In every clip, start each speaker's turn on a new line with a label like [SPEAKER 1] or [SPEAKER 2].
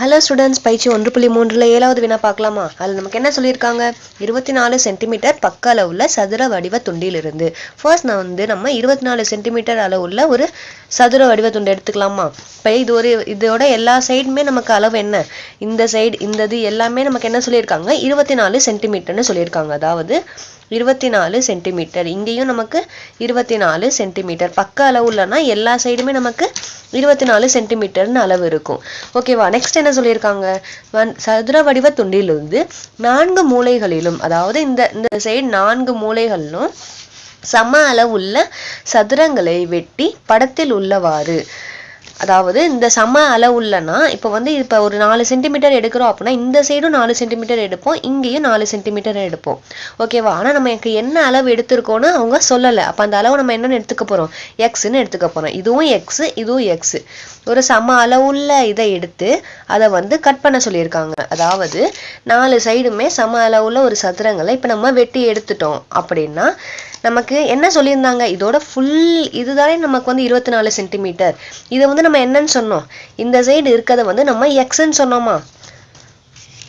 [SPEAKER 1] Hello students பயிற்சி ஒன்று புள்ளி மூன்றில் ஏழாவது வினா பார்க்கலாமா? அதில் நமக்கு என்ன சொல்லியிருக்காங்க? இருபத்தி நாலு சென்டிமீட்டர் பக்க அளவுள்ள சதுர வடிவ துண்டிலிருந்து. ஃபர்ஸ்ட் நான் வந்து நம்ம இருபத்தி நாலு சென்டிமீட்டர் அளவுள்ள ஒரு சதுர வடிவ துண்டு எடுத்துக்கலாமா? இப்போ இது ஒரு இதோட எல்லா சைடுமே நமக்கு அளவு என்ன? இந்த சைடு இந்த இது எல்லாமே நமக்கு என்ன சொல்லியிருக்காங்க? இருபத்தி நாலு சென்டிமீட்டர்னு சொல்லியிருக்காங்க. அதாவது இருபத்தி நாலு சென்டிமீட்டர். இங்கேயும் நமக்கு இருபத்தி நாலு சென்டிமீட்டர். பக்க அளவுலனா எல்லா சைடுமே நமக்கு இருபத்தி நாலு சென்டிமீட்டர்னு அளவு இருக்கும். ஓகேவா நெக்ஸ்ட் என்ன சொல்லியிருக்காங்க? வன்- சதுர வடிவ துண்டிலிருந்து நான்கு மூலைகளிலும் அதாவது இந்த இந்த சைடு நான்கு மூலைகளிலும் சம அளவுள்ள சதுரங்களை வெட்டி படத்தில் உள்ளவாறு அதாவது இந்த சம அளவுள்ளனா இப்போ வந்து இப்போ ஒரு நாலு சென்டிமீட்டர் எடுக்கிறோம் அப்படின்னா இந்த சைடும் நாலு சென்டிமீட்டர் எடுப்போம் இங்கேயும் நாலு சென்டிமீட்டர் எடுப்போம். ஓகேவா ஆனால் நமக்கு என்ன அளவு எடுத்திருக்கோன்னு அவங்க சொல்லலை. அப்போ அந்த அளவு நம்ம என்னென்னு எடுத்துக்க போகிறோம் எக்ஸ்ன்னு எடுத்துக்க போகிறோம் இதுவும் எக்ஸு இதுவும் எக்ஸு ஒரு சம அளவுள்ள இதை எடுத்து அதை வந்து கட் பண்ண சொல்லியிருக்காங்க. அதாவது நாலு சைடுமே சம அளவுள்ள ஒரு சதுரங்களை இப்போ நம்ம வெட்டி எடுத்துட்டோம் அப்படின்னா நமக்கு என்ன சொல்லியிருந்தாங்க? இதோட ஃபுல் இதுதானே நமக்கு வந்து இருபத்தி நாலு சென்டிமீட்டர் இதை வந்து நம்ம என்னன்னு சொன்னோம். இந்த சைடு இருக்கிறத வந்து நம்ம எக்ஸ்ன்னு சொன்னோமா?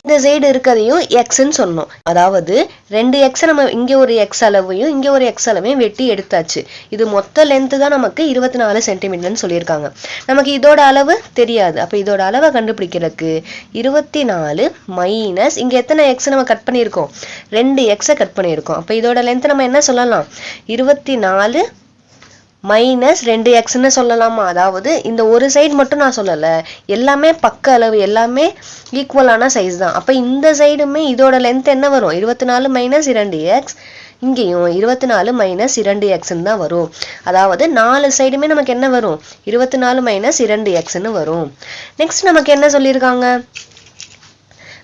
[SPEAKER 1] இந்த சைடு இருக்கிறதையும் எக்ஸ்ன்னு சொன்னோம். அதாவது ரெண்டு எக்ஸ் நம்ம இங்கே ஒரு எக்ஸ் அளவையும் இங்கே ஒரு எக்ஸ் அளவையும் வெட்டி எடுத்தாச்சு. இது மொத்த லென்த்து தான் நமக்கு இருபத்தி நாலு சென்டிமீட்டர்னு சொல்லியிருக்காங்க. நமக்கு இதோட அளவு தெரியாது. அப்போ இதோட அளவை கண்டுபிடிக்கிறதுக்கு இருபத்தி நாலு மைனஸ் இங்கே எத்தனை எக்ஸ் நம்ம கட் பண்ணியிருக்கோம்? ரெண்டு எக்ஸை கட் பண்ணியிருக்கோம். அப்போ இதோட லென்த் நம்ம என்ன சொல்லலாம்? இருபத்தி நாலு மைனஸ் ரெண்டு எக்ஸ்ன்னு சொல்லலாமா? அதாவது இந்த ஒரு சைடு மட்டும் நான் சொல்லலை. எல்லாமே பக்க அளவு எல்லாமே ஈக்குவலான சைஸ் தான். அப்போ இந்த சைடுமே இதோட லென்த் என்ன வரும்? இருபத்தி நாலு மைனஸ் இரண்டு எக்ஸ் இங்கேயும் இருபத்தி நாலு மைனஸ் இரண்டு எக்ஸ்ன்னு தான் வரும். அதாவது நாலு சைடுமே நமக்கு என்ன வரும்? இருபத்தி நாலு மைனஸ் இரண்டு எக்ஸ்ன்னு வரும். நெக்ஸ்ட் நமக்கு என்ன சொல்லியிருக்காங்க?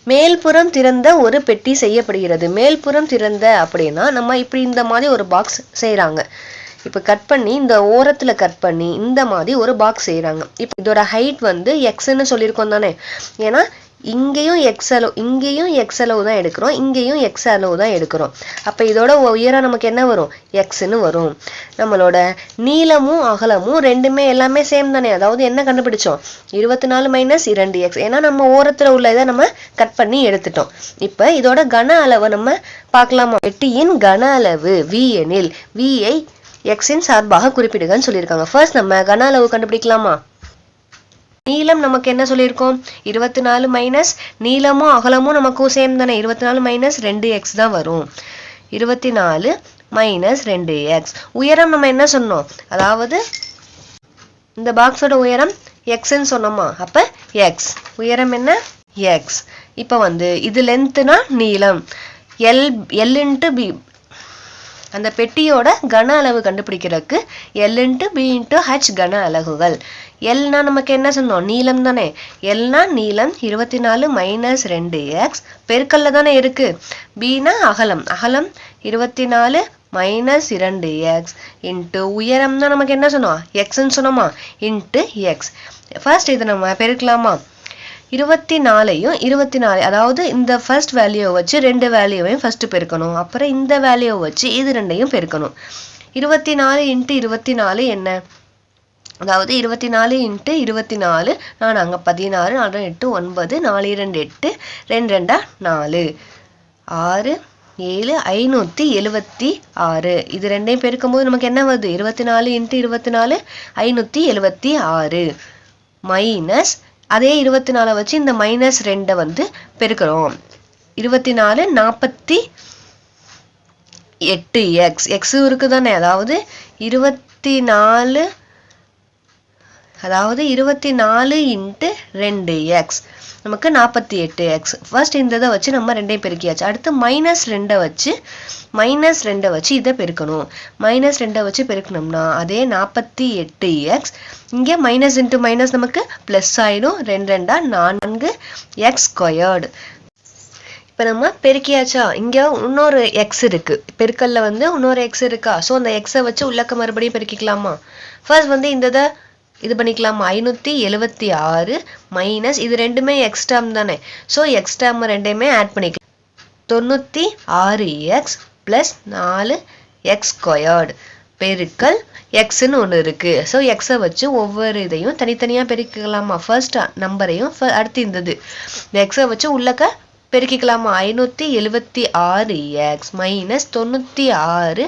[SPEAKER 1] மேல்புறம் திறந்த ஒரு பெட்டி செய்யப்படுகிறது. மேல்புறம் திறந்த அப்படின்னா நம்ம இப்படி இந்த மாதிரி ஒரு பாக்ஸ் செய்கிறாங்க இப்போ கட் பண்ணி இந்த ஓரத்தில் கட் பண்ணி இந்த மாதிரி ஒரு பாக்ஸ் செய்கிறாங்க இப்போ இதோட ஹைட் வந்து எக்ஸ்ன்னு சொல்லியிருக்கோம் தானே? ஏன்னா இங்கேயும் எக்ஸ் அளவு இங்கேயும் எக்ஸ் அளவு தான் எடுக்கிறோம் இங்கேயும் எக்ஸ் அளவு தான் எடுக்கிறோம். அப்போ இதோட உயரம் நமக்கு என்ன வரும்? எக்ஸ்ன்னு வரும். நம்மளோட நீளமும் அகலமும் ரெண்டுமே எல்லாமே சேம் தானே? அதாவது என்ன கண்டுபிடிச்சோம்? இருபத்தி நாலு மைனஸ் இரண்டு எக்ஸ் ஏன்னா நம்ம ஓரத்தில் உள்ள இதை நம்ம கட் பண்ணி எடுத்துட்டோம். இப்போ இதோட கன அளவை நம்ம பார்க்கலாமா? வெட்டியின் கன அளவு வி எனில் விஐ எக்ஸின் சார்பாக குறிப்பிடுகன்னு சொல்லியிருக்காங்க. ஃபர்ஸ்ட் நம்ம கன அளவு கண்டுபிடிக்கலாமா? நீளம் நமக்கு என்ன சொல்லியிருக்கோம்? இருபத்தி நாலு மைனஸ் நீளமும் அகலமும் நமக்கும் சேம் தானே. இருபத்தி நாலு மைனஸ் ரெண்டு எக்ஸ் தான் வரும். இருபத்தி நாலு மைனஸ் ரெண்டு எக்ஸ் உயரம் நம்ம என்ன சொன்னோம்? அதாவது இந்த பாக்ஸோட உயரம் எக்ஸ்ன்னு சொன்னோமா? அப்ப எக்ஸ் உயரம் என்ன? எக்ஸ் இப்போ வந்து இது லென்த்துனா நீளம். எல் எல் இன்ட்டு பி அந்த பெட்டியோட கன அளவு கண்டுபிடிக்கிறதுக்கு L into P into H கன அலகுகள். எல்னா நமக்கு என்ன சொன்னோம்? நீளம் தானே. எல்னா நீளம் இருபத்தி நாலு மைனஸ் ரெண்டு எக்ஸ் பெருக்கல்ல தானே இருக்கு. பினா அகலம். அகலம் இருபத்தி நாலு மைனஸ் இரண்டு எக்ஸ் இன்ட்டு உயரம் தான் நமக்கு என்ன சொன்னோம்? எக்ஸ்ன்னு சொன்னோமா? இன்ட்டு எக்ஸ் ஃபர்ஸ்ட் இதை நம்ம பெருக்கலாமா? இருபத்தி நாலையும் இருபத்தி நாலு அதாவது இந்த ஃபர்ஸ்ட் வேல்யூவை வச்சு ரெண்டு வேல்யூவையும் ஃபஸ்ட்டு பெருக்கணும். அப்புறம் இந்த வேல்யூவை வச்சு இது ரெண்டையும் பெருக்கணும். இருபத்தி நாலு இன்ட்டு இருபத்தி நாலு என்ன? அதாவது இருபத்தி நாலு இன்ட்டு இருபத்தி நாலு நான் அங்கே பதினாறு நாலு எட்டு ஒன்பது நாலு இரண்டு எட்டு ரெண்டு ரெண்டா நாலு. ஆறு ஏழு ஐநூற்றி எழுவத்தி ஆறு. இது ரெண்டையும் பெருக்கும்போது நமக்கு என்ன வருது? இருபத்தி நாலு இன்ட்டு இருபத்தி நாலு ஐநூற்றி எழுவத்தி ஆறு. மைனஸ் அதே இருபத்தி நாலை வச்சு இந்த மைனஸ் ரெண்டை வந்து பெருக்கிறோம். இருபத்தி நாலு நாற்பத்தி எட்டு எக்ஸ் எக்ஸும் இருக்குது தானே அதாவது இருபத்தி நாலு அதாவது இருபத்தி நாலு இன்ட்டு ரெண்டு எக்ஸ் நமக்கு நாற்பத்தி எட்டு எக்ஸ் ஃபர்ஸ்ட் இந்த இதை வச்சு நம்ம ரெண்டையும் பெருக்கியாச்சு. அடுத்து மைனஸ் ரெண்டை வச்சு மைனஸ் ரெண்டை வச்சு இதை பெருக்கணும். மைனஸ் ரெண்டை வச்சு பெருக்கணும்னா அதே நாற்பத்தி எட்டு எக்ஸ் இங்கே மைனஸ் இன்ட்டு மைனஸ் நமக்கு ப்ளஸ் ஆயிடும். ரெண்டு ரெண்டா நான்கு எக்ஸ் ஸ்கொயர்டு இப்போ நம்ம பெருக்கியாச்சா? இங்கே இன்னொரு எக்ஸ் இருக்குது பெருக்கல்ல வந்து இன்னொரு எக்ஸ் இருக்கா? ஸோ அந்த எக்ஸை வச்சு உள்ளக்க மறுபடியும் பெருக்கிக்கலாமா? ஃபர்ஸ்ட் வந்து இந்த இதை இது பண்ணிக்கலாம்? ஐநூற்றி எழுபத்தி ஆறு மைனஸ் இது ரெண்டுமே எக்ஸ்டாம் தானே. ஸோ எக்ஸ்டாம் ரெண்டையுமே ஆட் பண்ணிக்கலாம். தொண்ணூற்றி ஆறு எக்ஸ் ப்ளஸ் நாலு எக்ஸ் ஸ்கொயர்டு பெருக்கல் எக்ஸ்ன்னு ஒன்று இருக்குது ஸோ எக்ஸை வச்சு ஒவ்வொரு இதையும் தனித்தனியாக பெருக்கிக்கலாமா? ஃபர்ஸ்ட் நம்பரையும் அடுத்து இருந்தது இந்த எக்ஸை வச்சு உள்ளக்க பெருக்கிக்கலாமா? ஐநூற்றி எழுபத்தி ஆறு எக்ஸ் மைனஸ் தொண்ணூற்றி ஆறு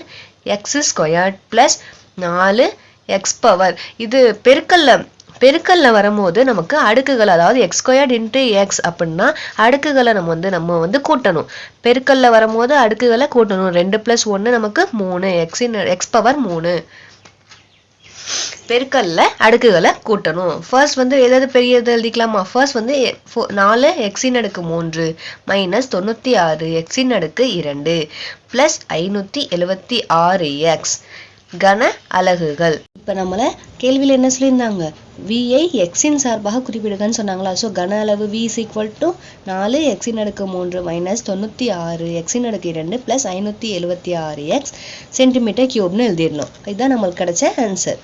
[SPEAKER 1] எக்ஸ் ஸ்கொயர்ட் ப்ளஸ் நாலு எக்ஸ் பவர் இது பெருக்கல்ல பெருக்கல்ல வரும்போது நமக்கு அடுக்குகள் அதாவது எக்ஸ் ஸ்கொயர்ட் இன்ட்டு எக்ஸ் அப்படின்னா அடுக்குகளை நம்ம வந்து நம்ம வந்து கூட்டணும். பெருக்கல்ல வரும்போது அடுக்குகளை கூட்டணும். ரெண்டு ப்ளஸ் ஒன்று நமக்கு மூணு. எக்ஸின் எக்ஸ் பவர் மூணு. பெருக்கல்ல அடுக்குகளை கூட்டணும். ஃபர்ஸ்ட் வந்து எதாவது பெரியது எழுதிக்கலாமா? ஃபர்ஸ்ட் வந்து எ- நாலு எக்ஸின் அடுக்கு மூன்று. மைனஸ் தொண்ணூற்றி ஆறு எக்ஸின் அடுக்கு இரண்டு. ப்ளஸ் ஐநூற்றி எழுபத்தி ஆறு எக்ஸ் கன அலகுகள். இப்போ நம்மள கேள்வியில் என்ன சொல்லியிருந்தாங்க? விஐ எக்ஸின் சார்பாக குறிப்பிடுங்கன்னு சொன்னாங்களா? ஸோ கன அளவு வி இஸ் ஈக்குவல் டு நாலு எக்ஸின் அடுக்கு மூன்று மைனஸ் தொண்ணூற்றி ஆறு எக்ஸின் அடுக்கு இரண்டு ப்ளஸ் ஐநூற்றி எழுபத்தி ஆறு எக்ஸ் சென்டிமீட்டர் கியூப்னு எழுதிடணும். இதுதான் நம்மளுக்கு கிடைச்ச ஆன்சர்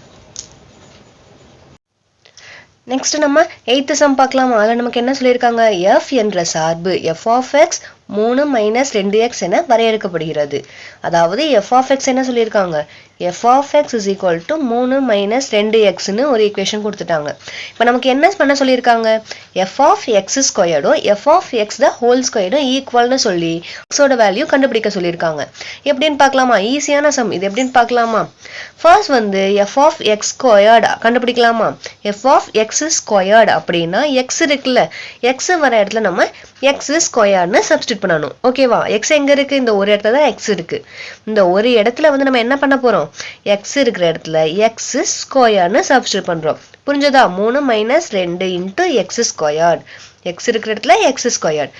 [SPEAKER 1] நெக்ஸ்ட் நம்ம எயித்து சம் பார்க்கலாமா? அதில் நமக்கு என்ன சொல்லியிருக்காங்க? எஃப் என்ற சார்பு எஃப் ஆஃப் எக்ஸ் மூணு மைனஸ் ரெண்டு எக்ஸ் என வரையறுக்கப்படுகிறது. அதாவது எஃப் ஆஃப் எக்ஸ் என்ன சொல்லியிருக்காங்க? F of x is equal to மூணு மைனஸ் ரெண்டு எக்ஸ்னு ஒரு ஈக்குவேஷன் கொடுத்துட்டாங்க. இப்போ நமக்கு என்ன பண்ண சொல்லியிருக்காங்க? F of X ஸ்கொயர்டும் F of x the whole ஸ்கொயர்டும் ஈக்குவல்னு சொல்லி எக்ஸோட வேல்யூ கண்டுபிடிக்க சொல்லியிருக்காங்க. எப்படின்னு பார்க்கலாமா? ஈஸியான சம் இது எப்படின்னு பார்க்கலாமா? ஃபர்ஸ்ட் வந்து எஃப் ஆஃப் எக்ஸ் ஸ்கொயர்டா கண்டுபிடிக்கலாமா? எஃப் ஆஃப் எக்ஸ் ஸ்கொயர்டு அப்படின்னா எக்ஸ் இருக்குல்ல. எக்ஸ் வர இடத்துல நம்ம எக்ஸ் ஸ்கொயர்னு சப்ஸ்டிட் பண்ணணும். ஓகேவா எக்ஸ் எங்கே இருக்குது இந்த ஒரு இடத்துல தான் எக்ஸ் இருக்குது இந்த ஒரு இடத்துல வந்து நம்ம என்ன பண்ண போகிறோம் எக்ஸ் இருக்கிற இடத்துல எக்ஸ் ஸ்கொயர்னு சப்ஸ்டிட் பண்ணுறோம் புரிஞ்சதா? மூணு மைனஸ் ரெண்டு இன்ட்டு எக்ஸ் ஸ்கொயர்ட் எக்ஸ் இருக்கிற இடத்துல எக்ஸ் ஸ்கொயர்ட்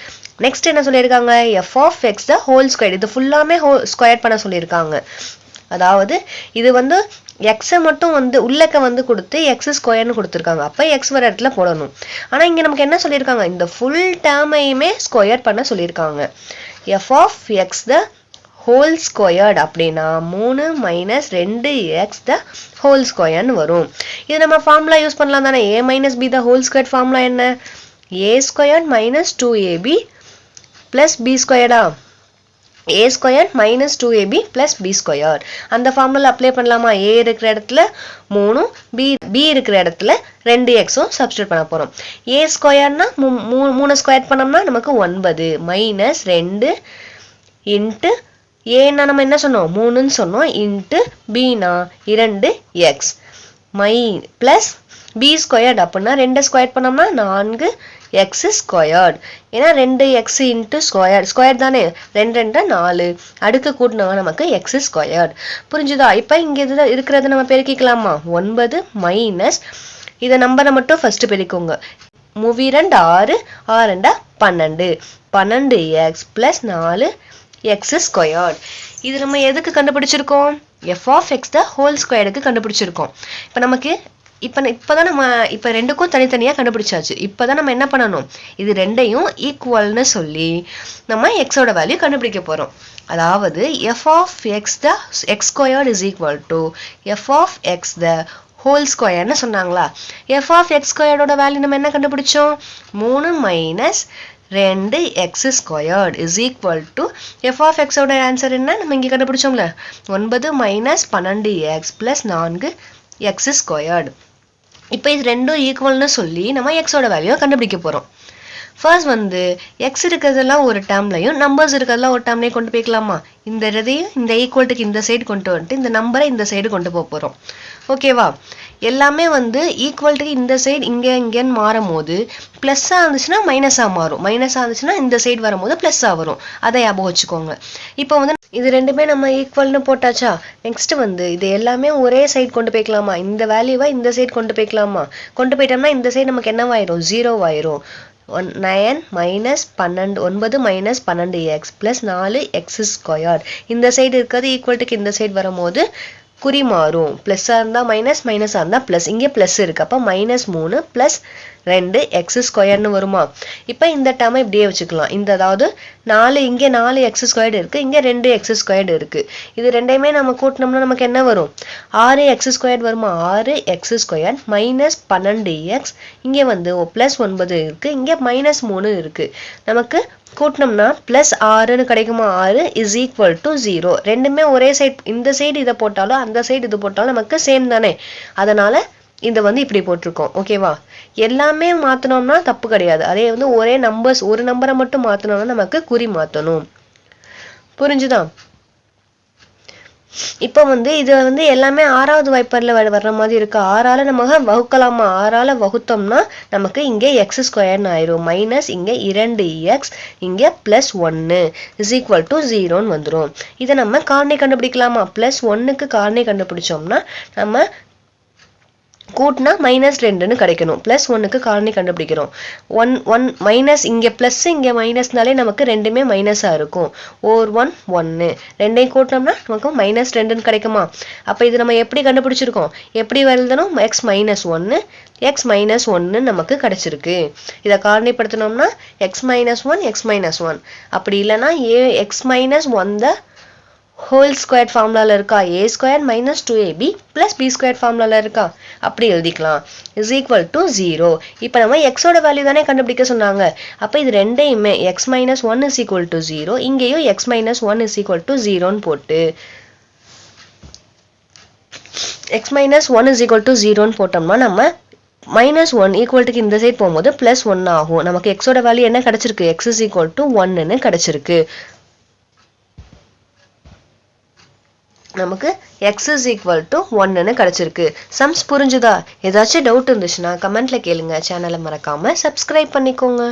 [SPEAKER 1] நெக்ஸ்ட் என்ன சொல்லியிருக்காங்க? F of x the whole square இது ஃபுல்லாமே ஹோ ஸ்கொயர் பண்ண சொல்லியிருக்காங்க. அதாவது இது வந்து எக்ஸை மட்டும் வந்து உள்ளக்க வந்து கொடுத்து எக்ஸ் ஸ்கொயர்னு கொடுத்துருக்காங்க. அப்போ எக்ஸ் வர இடத்துல போடணும். ஆனால் இங்கே நமக்கு என்ன சொல்லியிருக்காங்க? இந்த ஃபுல் டேர்மையுமே ஸ்கொயர் பண்ண சொல்லியிருக்காங்க. F of x the whole squared அப்படின்னா மூணு மைனஸ் ரெண்டு எக்ஸ் த ஹோல் ஸ்கொயர்னு வரும். இது நம்ம ஃபார்முலா யூஸ் பண்ணலாம் தானே. A minus B the whole square formula என்ன? A square minus two AB plus B ஸ்கொயர்டா A square minus two AB plus B square அந்த ஃபார்முலா அப்ளை பண்ணலாமா? ஏ இருக்கிற இடத்துல மூணும் பி பி இருக்கிற இடத்துல ரெண்டு எக்ஸும் சப்ஸ்டியூட் பண்ண போகிறோம் ஏ ஸ்கொயர்னா மூணு மூணு ஸ்கொயர் பண்ணோம்னா நமக்கு ஒன்பது. மைனஸ் ரெண்டு இன்ட்டு ஏன்னா நம்ம என்ன சொன்னோம்? மூணுன்னு சொன்னோம். இன்ட்டு பினா இரண்டு எக்ஸ் மை ப்ளஸ் பி ஸ்கொயர்ட் அப்படின்னா ரெண்டு ஸ்கொயர் பண்ணோம்னா நான்கு எக்ஸ் ஸ்கொயர்ட் ஏன்னா ரெண்டு எக்ஸ் இன்ட்டு ஸ்கொயர் ஸ்கொயர் தானே? ரெண்டு ரெண்டு நாலு. அடுக்கு கூட்டினாங்க நமக்கு எக்ஸ் ஸ்கொயர்ட் புரிஞ்சுதா? இப்போ இங்கே இது இருக்கிறத நம்ம பெருக்கிக்கலாமா? ஒன்பது மைனஸ் இதை நம்பரை மட்டும் ஃபர்ஸ்ட் பெருக்கோங்க மூவி ரெண்டு ஆறு ஆறு ரெண்டா பன்னெண்டு. பன்னெண்டு எக்ஸ் ப்ளஸ் நாலு எக்ஸ் ஸ்கொயர்ட் இது நம்ம எதுக்கு கண்டுபிடிச்சிருக்கோம்? F of x the whole ஸ்கொயருக்கு கண்டுபிடிச்சிருக்கோம். இப்போ நமக்கு இப்போ இப்போதான் நம்ம இப்போ ரெண்டுக்கும் தனித்தனியாக கண்டுபிடிச்சாச்சு. இப்போதான் நம்ம என்ன பண்ணணும்? இது ரெண்டையும் ஈக்குவல்னு சொல்லி நம்ம எக்ஸோட வேல்யூ கண்டுபிடிக்க போகிறோம் அதாவது F of x the x squared is equal to F of x the whole ஸ்கொயர்னு சொன்னாங்களா? எஃப் ஆஃப் எக்ஸ் ஸ்கொயர்டோட வேல்யூ நம்ம என்ன கண்டுபிடிச்சோம்? மூணு மைனஸ் ரெண்டு x squared is equal to F of எக்ஸோட ஆன்சர் என்ன? நம்ம இங்கே கண்டுபிடிச்சோம்ல. ஒன்பது மைனஸ் பன்னெண்டு எக்ஸ் ப்ளஸ் நான்கு எக்ஸ் ஸ்கொயர்டு இப்போ இது ரெண்டும் ஈக்குவல்னு சொல்லி நம்ம எக்ஸோட வேல்யூவை கண்டுபிடிக்க போகிறோம் ஃபர்ஸ்ட் வந்து எக்ஸ் இருக்கிறதெல்லாம் ஒரு டேர்ம்லையும் நம்பர்ஸ் இருக்கிறதெல்லாம் ஒரு டேர்ம்லையும் கொண்டு போய்க்கலாமா? இந்த இதையும் இந்த ஈக்குவல்ட்டுக்கு இந்த சைடு கொண்டு வந்துட்டு இந்த நம்பரை இந்த சைடு கொண்டு போக போகிறோம் ஓகேவா எல்லாமே வந்து ஈக்குவல்ட்டுக்கு இந்த சைடு இங்கே இங்கேன்னு மாறும் போது ப்ளஸ்ஸாக இருந்துச்சுன்னா மைனஸாக மாறும். மைனஸாக இருந்துச்சுன்னா இந்த சைடு வரும்போது ப்ளஸ்ஸாக வரும். அதை ஞாபகம் வச்சுக்கோங்க. இப்போ வந்து இது ரெண்டுமே நம்ம ஈக்குவல்னு போட்டாச்சா? நெக்ஸ்ட் வந்து இது எல்லாமே ஒரே சைடு கொண்டு போய்க்கலாமா? இந்த வேல்யூவை இந்த சைடு கொண்டு போய்க்கலாமா? கொண்டு போயிட்டோம்னா இந்த சைடு நமக்கு என்னவாயிரும்? ஜீரோவாயிரும் ஒன் நயன் மைனஸ் பன்னெண்டு ஒன்பது மைனஸ் பன்னெண்டு எக்ஸ் ப்ளஸ் நாலு எக்ஸ் ஸ்கொயர் இந்த சைடு இருக்கிறது ஈக்குவல்ட்டுக்கு இந்த சைடு வரும்போது குறி மாறும் ப்ளஸ்ஸாக இருந்தால் மைனஸ் மைனஸாக இருந்தால் ப்ளஸ் இங்கே ப்ளஸ் இருக்குது அப்போ மைனஸ் மூணு ப்ளஸ் ரெண்டு எக்ஸ் ஸ்கொயர்னு வருமா? இப்போ இந்த டேர்மை இப்படியே வச்சுக்கலாம். இந்த அதாவது நாலு இங்கே நாலு எக்ஸ் ஸ்கொயர்டு இருக்குது இங்கே ரெண்டு எக்ஸ் ஸ்கொயர்டு இருக்குது இது ரெண்டையுமே நம்ம கூட்டினோம்னா நமக்கு என்ன வரும்? ஆறு எக்ஸ் ஸ்கொயர்டு வருமா? ஆறு எக்ஸ் ஸ்கொயர் மைனஸ் பன்னெண்டு எக்ஸ் இங்கே வந்து ப்ளஸ் ஒன்பது இருக்குது இங்கே மைனஸ் மூணு இருக்குது நமக்கு கூட்டினோம்னா ப்ளஸ் ஆறுன்னு கிடைக்குமா? ஆறு இஸ் ஈக்குவல் டு ஜீரோ ரெண்டுமே ஒரே சைட் இந்த சைடு இதை போட்டாலும் அந்த சைடு இது போட்டாலும் நமக்கு சேம் தானே. அதனால் இதை வந்து இப்படி போட்டிருக்கோம் ஓகேவா எல்லாமே மாற்றினோம்னா தப்பு கிடையாது. அதே வந்து ஒரே நம்பர்ஸ் ஒரு நம்பரை மட்டும் மாற்றினோம்னா நமக்கு குறி மாற்றணும் புரிஞ்சுதா? இப்போ வந்து இது வந்து எல்லாமே ஆறாவது வைப்பரில் வர்ற மாதிரி இருக்கு. ஆறால நம்ம வகுக்கலாமா? ஆறால வகுத்தோம்னா நமக்கு இங்கே எக்ஸ் ஸ்கொயர்னு ஆயிரும். மைனஸ் இங்கே இரண்டு எக்ஸ் இங்கே ப்ளஸ் ஒன்று இஸ் ஈக்குவல் டு ஜீரோன்னு வந்துடும் இதை நம்ம காரணி கண்டுபிடிக்கலாமா? ப்ளஸ் ஒன்னுக்கு காரணி கண்டுபிடிச்சோம்னா நம்ம கூட்டினா மைனஸ் ரெண்டுன்னு கிடைக்கணும். ப்ளஸ் ஒன்னுக்கு காரணி கண்டுபிடிக்கிறோம். ஒன் ஒன் மைனஸ் இங்கே ப்ளஸ் இங்கே மைனஸ்னாலே நமக்கு ரெண்டுமே மைனஸாக இருக்கும். ஓர் ஒன் ஒன்று ரெண்டையும் கூட்டினோம்னா நமக்கு மைனஸ் ரெண்டுன்னு கிடைக்குமா? அப்போ இது நம்ம எப்படி கண்டுபிடிச்சிருக்கோம்? எப்படி எழுதணும் எக்ஸ் மைனஸ் ஒன்று எக்ஸ் மைனஸ் ஒன்று நமக்கு கிடைச்சிருக்கு. இதை காரணிப்படுத்தினோம்னா x minus one x minus one அப்படி இல்லைன்னா A x minus one the whole square ஃபார்முலாவில் இருக்கா? A square minus two AB plus B square ஃபார்முலாவில் இருக்கா? அப்படி எழுதிக்கலாம். இஸ் ஈக்குவல் டு ஜீரோ இப்போ நம்ம எக்ஸோட வேல்யூ தானே கண்டுபிடிக்க சொன்னாங்க. அப்போ இது ரெண்டையுமே x minus one is equal to zero இங்கேயும் x minus one is equal to ஜீரோன்னு போட்டு x minus one is equal to ஜீரோன்னு போட்டோம்னா நம்ம மைனஸ் ஒன் ஈக்குவல்ட்டுக்கு இந்த சைட் போகும்போது ப்ளஸ் ஒன் ஆகும். நமக்கு எக்ஸோட வேல்யூ என்ன கிடச்சிருக்கு? எக்ஸ் இஸ் ஈக்குவல் டு ஒன்னுன்னு கிடச்சிருக்கு. நமக்கு எக்ஸ் இஸ் ஈக்குவல் டு ஒன்னுன்னு கிடச்சிருக்கு. சம்ஸ் புரிஞ்சுதா? ஏதாச்சும் டவுட் இருந்துச்சுன்னா கமெண்ட்டில் கேளுங்க. சேனலை மறக்காமல் சப்ஸ்கிரைப் பண்ணிக்கோங்க.